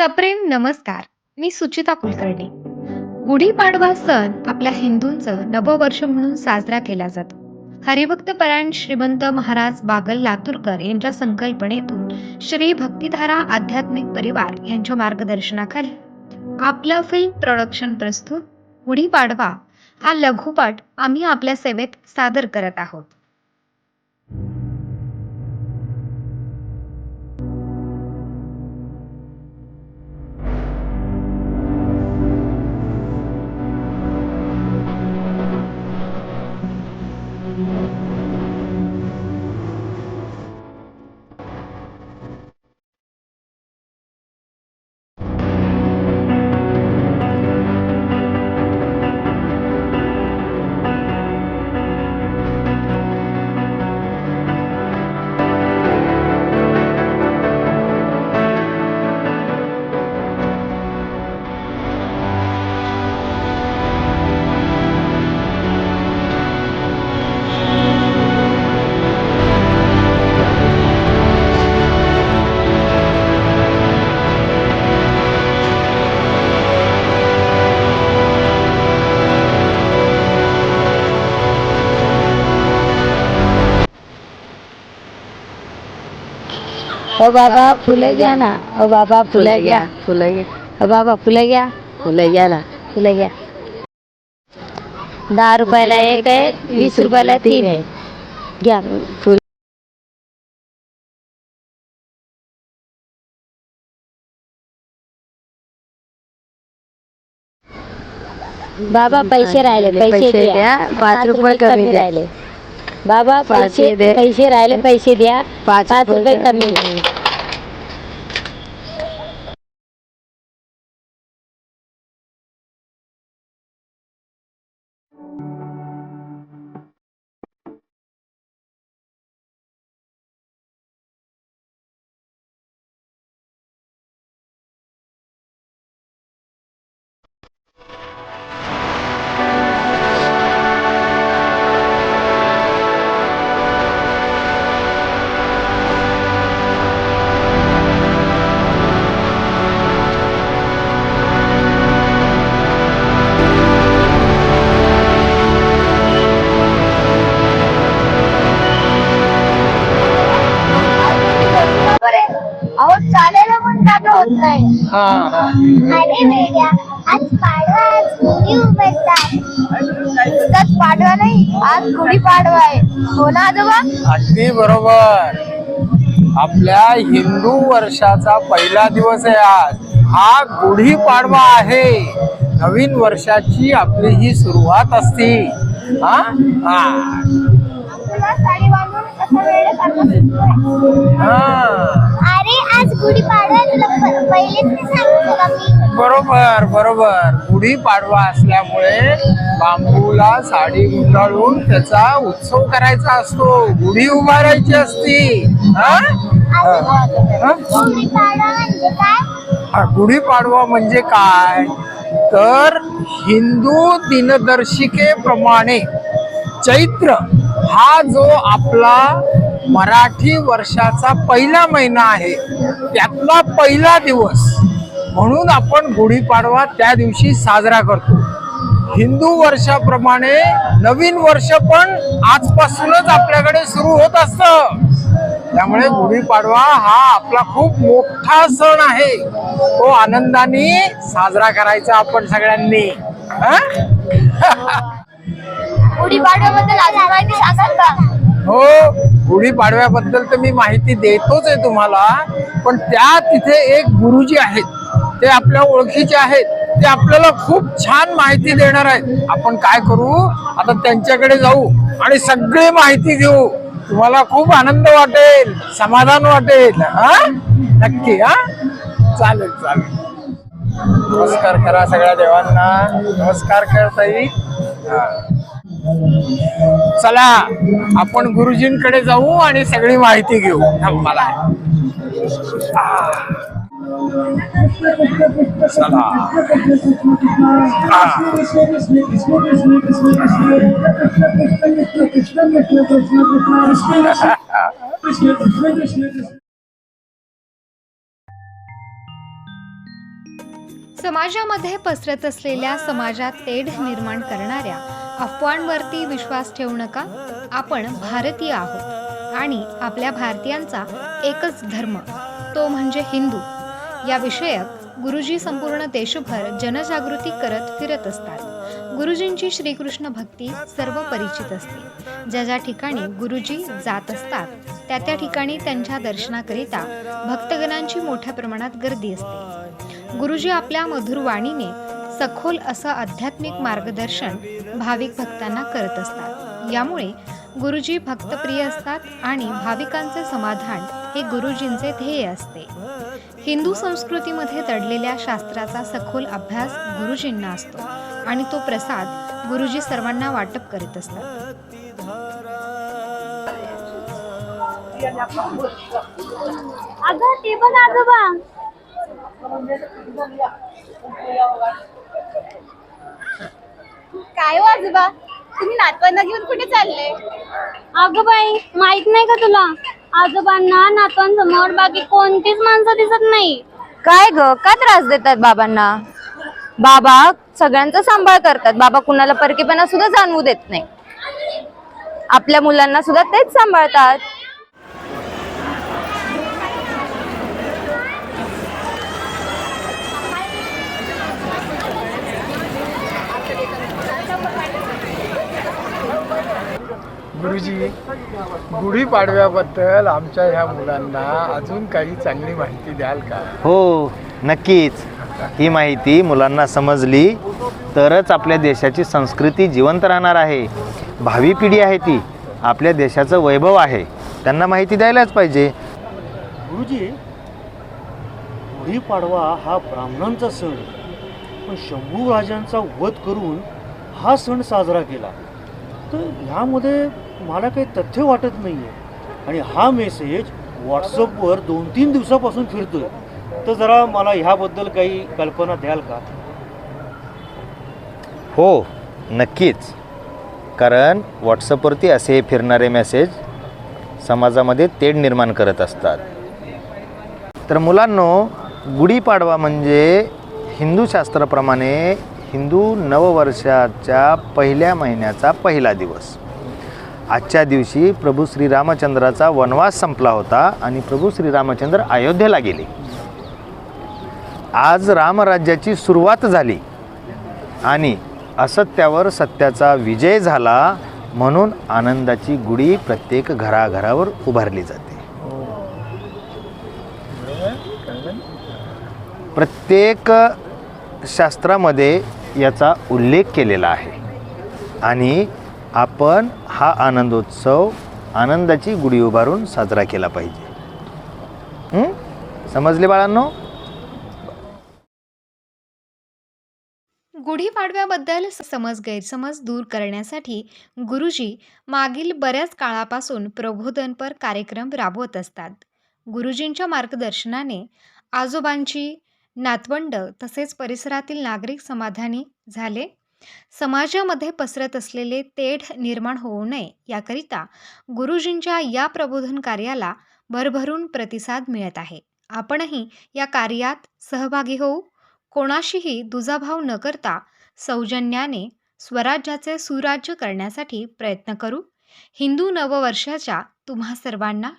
सप्रेम नमस्कार. मी सुचिता कुलकर्णी. गुढीपाडवा सण आपल्या हिंदूंचं नववर्ष म्हणून साजरा केला जातो. हरिभक्त परायण श्रीमंत महाराज बागल लातूरकर यांच्या संकल्पनेतून श्री भक्तिधारा आध्यात्मिक परिवार यांच्या मार्गदर्शनाखाली आपला फिल्म प्रोडक्शन प्रस्तुत गुढीपाडवा हा लघुपट आम्ही आपल्या सेवेत सादर करत आहोत. ओ बाबा फुलं घ्या ना? ओ बाबा फुलं घ्या फुलं घे ओ बाबा फुलं घ्या फुलं घ्या ना। फुलं घ्या दहा रुपयाला एक आहे वीस रुपयाला तीन। आहे घ्या फुल बाबा पैसे राहिले पैसे द्या। पाच रुपये कमी. राहिले। बाबा पैसे. पैसे राहिले पैसे द्या. पाच रुपये कमी अरे वेड्या आज पाडवा आज गुढी उभारतात नुसताच पाडवा नाही आज गुढी पाडवा आहे. हो ना आजोबा? अगदी बरोबर. आपल्या हिंदू वर्षाचा पहिला दिवस आहे आज. हा गुढी पाडवा आहे. नवीन वर्षाची आपली ही सुरुवात असते. हा? हा. तुला साडी बांधून कसा वेड्यासारखा फिरतोय हा. अरे बरोबर बरोबर. गुढी पाडवा असल्यामुळे बांबूला साडी गुंडाळून त्याचा उत्सव करायचा असतो. गुढी उभारायची असती? गुढी पाडवा म्हणजे म्हणजे काय? तर हिंदू दिनदर्शिकेप्रमाणे चैत्र हा जो आपला मराठी वर्षाचा पहिला महिना आहे. त्यातला पहिला दिवस. म्हणून आपण गुढीपाडवा त्या दिवशी साजरा करतो. हिंदू वर्षाप्रमाणे नवीन वर्ष पण आजपासूनच आपल्याकडे सुरू होत असतं. त्यामुळे गुढीपाडवा हा आपला खूप मोठा सण आहे. तो आनंदाने साजरा करायचा आपण सगळ्यांनी. हा? गुढी पाडव्याबद्दल अजून माहिती सांगाल का? हो. गुढीपाडव्याबद्दल तर मी माहिती देतोच आहे तुम्हाला पण त्या तिथे एक गुरुजी आहेत. ते आपल्या ओळखीचे आहेत. ते आपल्याला खूप छान माहिती देणार आहेत. आपण काय करू? आता त्यांच्याकडे जाऊ आणि सगळी माहिती घेऊ. तुम्हाला खूप आनंद वाटेल समाधान वाटेल हा? नक्की हा? चालेल चालेल. नमस्कार करा सगळ्या देवांना. नमस्कार कर ताई हा. चला आपण गुरुजींकडे जाऊ आणि सगळी माहिती घेऊ. मला चला. समाजामध्ये पसरत असलेल्या समाजात तेढ निर्माण करणाऱ्या अफवांवरती विश्वास ठेवू नका. आपण भारतीय आहोत आणि आपल्या भारतीयांचा एकच धर्म तो म्हणजे हिंदू. या विषयक गुरुजी संपूर्ण देशभर जनजागृती करत फिरत असतात. गुरुजींची श्रीकृष्ण भक्ती सर्व परिचित असते. ज्या ज्या ठिकाणी गुरुजी जात असतात त्या त्या ठिकाणी त्यांच्या दर्शनाकरिता भक्तगणांची मोठ्या प्रमाणात गर्दी असते. गुरुजी आपल्या मधुर वाणीने सखोल असं आध्यात्मिक मार्गदर्शन भाविक भक्तांना करत असतात. यामुळे गुरुजी भक्तप्रिय असतात आणि भाविकांचे समाधान हे गुरुजींचे ध्येय असते. हिंदू संस्कृतीमध्ये दडलेल्या शास्त्राचा सखोल अभ्यास गुरुजींना असतो आणि तो प्रसाद गुरुजी सर्वांना वाटप करीत असतात. अगं ते पण आजोबा काय हो आजोबा? तुम्ही नातवांना घेऊन कुठे चालले? अगं बाई माहीत नाही का तुला? आजोबांना नातवांसमोर बाकी कोणतीच माणसं दिसत नाही. काय ग? का त्रास देतात बाबांना? बाबा सगळ्यांचा सांभाळ करतात. बाबा कुणाला परकेपणा सुद्धा जाणवू देत नाही. आपल्या मुलांना सुद्धा तेच सांभाळतात. गुरुजी गुढीपाडव्याबद्दल आमच्या ह्या मुलांना अजून काही चांगली माहिती द्याल का? हो नक्कीच. ही माहिती मुलांना समजली तरच आपल्या देशाची संस्कृती जिवंत राहणार आहे. भावी पिढी आहे ती. आपल्या देशाचं वैभव आहे. त्यांना माहिती द्यायलाच पाहिजे. गुरुजी गुढीपाडवा हा ब्राह्मणांचा सण. पण शंभू राजांचा वध करून हा सण साजरा केला. तर ह्यामध्ये मला काही तथ्य वाटत नाही आहे आणि हा मेसेज व्हॉट्सअपवर दोन तीन दिवसापासून फिरतोय. तर जरा मला ह्याबद्दल काही कल्पना द्याल का? हो नक्कीच. कारण व्हॉट्सअपवरती असे फिरणारे मेसेज समाजामध्ये तेढ निर्माण करत असतात. तर मुलांनो गुढीपाडवा म्हणजे हिंदू शास्त्राप्रमाणे हिंदू नववर्षाच्या पहिल्या महिन्याचा पहिला दिवस. आजच्या दिवशी प्रभू श्रीरामचंद्राचा वनवास संपला होता आणि प्रभू श्रीरामचंद्र अयोध्येला गेले. आज रामराज्याची सुरुवात झाली आणि असत्यावर सत्याचा विजय झाला म्हणून आनंदाची गुढी प्रत्येक घराघरावर उभारली जाते. प्रत्येक शास्त्रामध्ये याचा उल्लेख केलेला आहे. आणि आपण हा आनंदोत्सव आनंदाची गुढी उभारून साजरा केला पाहिजे. समजले बाळांनो? गुढीपाडव्याबद्दल समज गैरसमज दूर करण्यासाठी गुरुजी मागील बऱ्याच काळापासून प्रबोधनपर कार्यक्रम राबवत असतात. गुरुजींच्या मार्गदर्शनाने आजोबांची नातवंड तसेच परिसरातील नागरिक समाधानी झाले. समाजामध्ये पसरत असलेले तेढ निर्माण होऊ नये याकरिता गुरुजींच्या या प्रबोधन कार्याला भरभरून प्रतिसाद मिळत आहे. आपणही या कार्यात सहभागी होऊ कोणाशीही दुजाभाव न करता सौजन्याने स्वराज्याचे सुराज्य करण्यासाठी प्रयत्न करू. हिंदू नववर्षाच्या तुम्हा सर्वांना